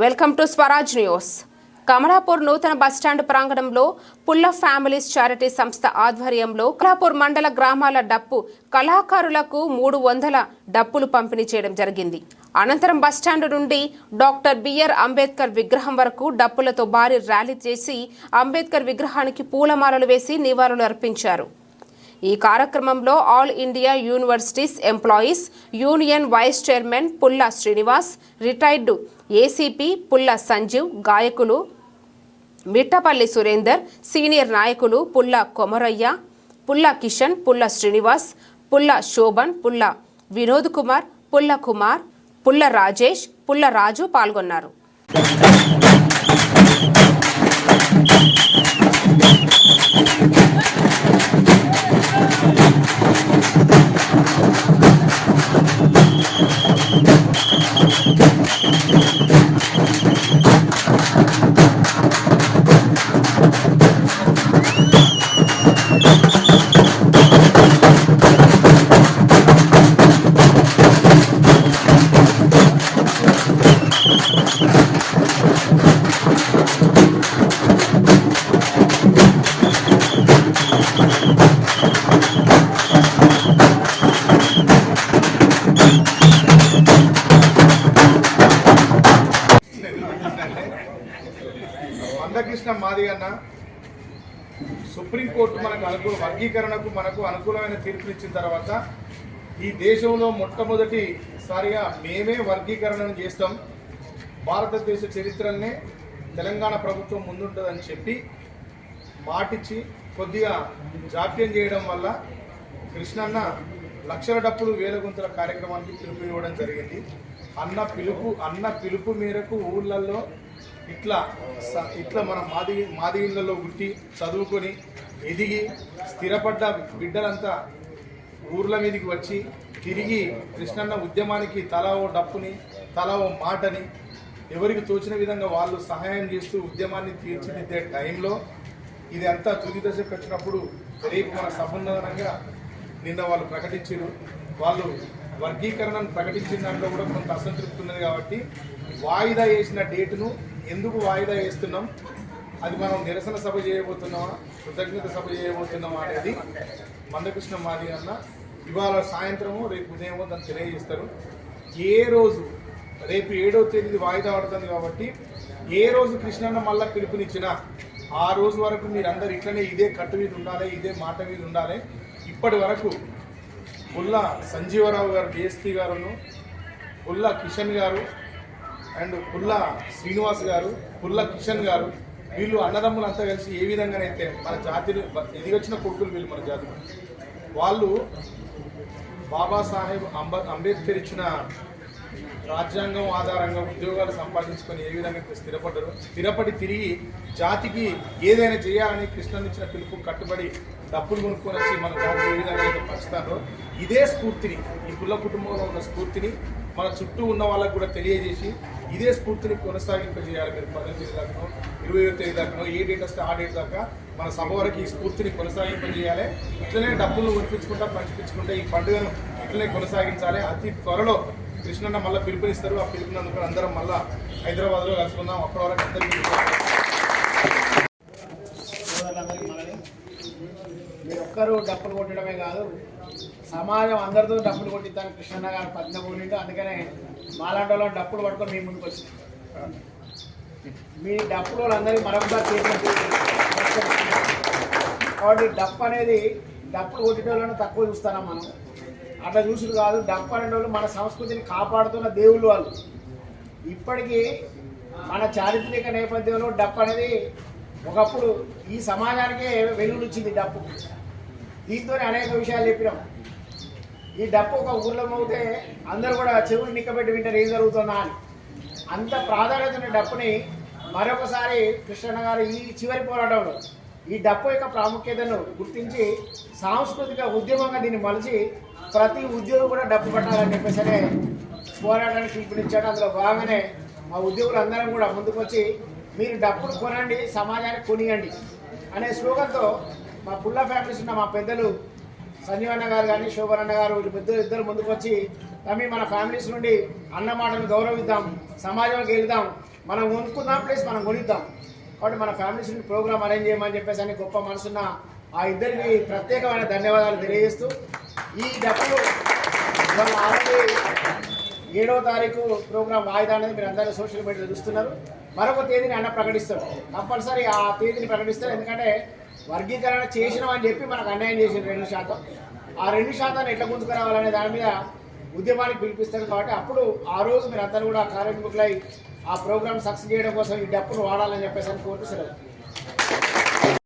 Welcome to Swaraj news. Kamalapur నూతన bus stand ప్రాంగణంలో పుల్ల ఫ్యామిలీస్ చారిటీ సంస్థ ఆధ్వర్యంలో కమలాపూర్ మండల గ్రామాల డప్పు కళాకారులకు మూడు వందల డప్పులు పంపిణీ చేయడం జరిగింది. అనంతరం బస్టాండ్ నుండి డాక్టర్ బిఆర్ అంబేద్కర్ విగ్రహం వరకు డప్పులతో భారీ ర్యాలీ చేసి అంబేద్కర్ విగ్రహానికి పూలమాలలు వేసి నివాళులు అర్పించారు. ఈ కార్యక్రమంలో all India universities employees union vice chairman Pulla Srinivas retired ACP పుల్ల సంజీవ్ గాయకులు మిట్టపల్లి సురేందర్ సీనియర్ నాయకులు పుల్ల కొమరయ్య పుల్ల కిషన్ పుల్ల శ్రీనివాస్ పుల్ల శోభన్ పుల్ల వినోద్ కుమార్ పుల్ల కుమార్ పుల్ల రాజేష్ పుల్ల రాజు పాల్గొన్నారు. మందకృష్ణ మాది అన్న సుప్రీంకోర్టు మనకు అనుకూల వర్గీకరణకు మనకు అనుకూలమైన తీర్పునిచ్చిన తర్వాత ఈ దేశంలో మొట్టమొదటిసారిగా మేమే వర్గీకరణను చేస్తాం. భారతదేశ చరిత్రనే తెలంగాణ ప్రభుత్వం ముందుంటుందని చెప్పి మాటిచ్చి కొద్దిగా జాప్యం చేయడం వల్ల కృష్ణన్న లక్షల డప్పులు వేల గుంతల కార్యక్రమానికి పిలుపు ఇవ్వడం జరిగింది. అన్న పిలుపు అన్న పిలుపు మేరకు ఊళ్ళల్లో ఇట్లా స- ఇట్లా మన మాది మాదిగిళ్ళలో గుట్టి చదువుకొని ఎదిగి స్థిరపడ్డ బిడ్డలంతా ఊర్ల మీదకి వచ్చి తిరిగి కృష్ణన్న ఉద్యమానికి తల ఓ డప్పుని తల ఓ మాటని ఎవరికి తోచిన విధంగా వాళ్ళు సహాయం చేస్తూ ఉద్యమాన్ని తీర్చిదిద్దే టైంలో ఇది అంతా తుది దశకు వచ్చినప్పుడు రేపు మన సమున్నతంగా నిన్న వాళ్ళు ప్రకటించారు వాళ్ళు వర్గీకరణను ప్రకటించిన దాంట్లో కూడా కొంత అసంతృప్తి ఉన్నది కాబట్టి వాయిదా వేసిన డేటును ఎందుకు వాయిదా వేస్తున్నాం? అది మనం నిరసన సభ చేయబోతున్నామా? కృతజ్ఞత సభ చేయబోతున్నామా అనేది మందకృష్ణ మాది అన్న. ఇవాళ సాయంత్రము రేపు ఉదయమో దాన్ని తెలియజేస్తారు. ఏ రోజు? రేపు ఏడో తేదీ వాయిదా పడుతుంది కాబట్టి ఏ రోజు కృష్ణన్న మళ్ళా పిలుపునిచ్చినా ఆ రోజు వరకు మీరందరూ ఇట్లనే ఇదే కట్టు మీద ఉండాలి ఇదే మాట మీద ఉండాలి. ఇప్పటి వరకు పుల్ల సంజీవరావు గారు డిఎస్పీ గారును పుల్ల కిషన్ గారు అండ్ పుల్ల శ్రీనివాస్ గారు పుల్ల కిషన్ గారు వీళ్ళు అన్నదమ్ములంతా కలిసి ఏ విధంగానైతే మన జాతిని ఎదిగొచ్చిన కొడుకులు వీళ్ళు మన జాతికి వాళ్ళు బాబాసాహెబ్ అంబ అంబేద్కర్ ఇచ్చిన రాజ్యాంగం ఆధారంగా ఉద్యోగాలు సంపాదించుకొని ఏ విధంగా అయితే స్థిరపడి తిరిగి జాతికి ఏదైనా చేయాలని కృష్ణన్ ఇచ్చిన పిలుపు కట్టుబడి డబ్బులు కొనుక్కొని వచ్చి మన జాతి ఏ విధంగా అయితే పంచుతారో ఇదే స్ఫూర్తిని ఈ కుల కుటుంబంలో ఉన్న స్ఫూర్తిని మన చుట్టూ ఉన్న వాళ్ళకు కూడా తెలియజేసి ఇదే స్ఫూర్తిని కొనసాగింపజేయాలి మీరు పదో తేదీ దాకా ఇరవై తేదీ దాకా ఏ డేట్ వస్తే ఆ డేట్ దాకా మన సభ వరకు ఈ స్ఫూర్తిని కొనసాగింపజేయాలి. ఇట్లనే డబ్బులు కొనిపించుకుంటా పంచిపించుకుంటా ఈ పండుగను ఇట్లనే కొనసాగించాలి. అతి త్వరలో కృష్ణన్న మళ్ళీ పిలుపునిస్తారు. ఆ పిలుపునందుకు అందరం మళ్ళీ హైదరాబాద్లో కలుసుకుందాం. అప్పటి వరకు అందరికీ మీరు ఒక్కరు డప్పులు కొట్టడమే కాదు సమాజం అందరితో డప్పులు కొట్టిద్దాను కృష్ణన్న గారు పద్మ కూడిండు అందుకనే మాలాంటి వాళ్ళని డప్పులు పట్టుకొని మీ ముందుకు వచ్చింది మీ డప్పులు వాళ్ళందరికీ మరొకసారి చేసి కాబట్టి డప్పు అనేది డప్పులు కొట్టేటోళ్ళని తక్కువ చూస్తారా మనం. అట్లా చూసుడు కాదు. డప్పు వాళ్ళు మన సంస్కృతిని కాపాడుతున్న దేవుళ్ళు వాళ్ళు. ఇప్పటికీ మన చారిత్రక నేపథ్యంలో డప్పు అనేది ఒకప్పుడు ఈ సమాజానికే వెలుగునిచ్చింది డప్పు. దీంతో అనేక విషయాలు చెప్పినాం. ఈ డప్పు ఒక ఊర్లో మోగితే అందరూ కూడా చెవులు నిక్కబెట్టి వింటారు ఏం జరుగుతుందా అని. అంత ప్రాధాన్యత ఉన్న డప్పుని మరొకసారి కృష్ణన్న గారు ఈ చివరి పోరాటంలో ఈ డప్పు యొక్క ప్రాముఖ్యతను గుర్తించి సాంస్కృతిక ఉద్యమంగా దీన్ని మలిచి ప్రతి ఉద్యోగి కూడా డబ్బు పట్టాలని చెప్పేసి పోరాటానికి పిలుపునిచ్చాడు. అందులో భాగంగానే మా ఉద్యోగులు అందరం కూడా ముందుకొచ్చి మీరు డబ్బులు కొనండి సమాజానికి కొనియండి అనే స్లోగన్తో మా పుల్ల ఫ్యామిలీస్ ఉన్న మా పెద్దలు సంజీవన్న గారు కానీ శోభనన్న గారు వీళ్ళు పెద్ద ఇద్దరు ముందుకొచ్చి తమ్మి మన ఫ్యామిలీస్ నుండి అన్నమాటను గౌరవిద్దాం సమాజంలోకి వెళ్దాం మనం కొనుక్కుందాం ప్లస్ మనం కొనిద్దాం. కాబట్టి మన ఫ్యామిలీస్ నుండి ప్రోగ్రామ్ అరేంజ్ చేయమని చెప్పేసి అని గొప్ప మనసున్న ఆ ఇద్దరికి ప్రత్యేకమైన ధన్యవాదాలు తెలియజేస్తూ ఈ డబ్బులు మనం ఆల్రెడీ ఏడవ తారీఖు ప్రోగ్రామ్ వాయిదా అనేది మీరు అందరూ సోషల్ మీడియాలో చూస్తున్నారు. మరొక తేదీని అన్న ప్రకటిస్తారు కంపల్సరీ ఆ తేదీని ప్రకటిస్తారు. ఎందుకంటే వర్గీకరణ చేసినామని చెప్పి మనకు అన్యాయం చేసింది రెండు శాతం. ఆ రెండు శాతాన్ని ఎట్లా గుంజుకురావాలనే దాని మీద ఉద్యమానికి పిలిపిస్తారు కాబట్టి అప్పుడు ఆ రోజు మీరు అందరూ కూడా కార్యక్రమకులై ఆ ప్రోగ్రామ్ సక్సెస్ చేయడం కోసం ఈ డప్పును వాడాలని చెప్పేసి అని కోరుతూ సెలవు.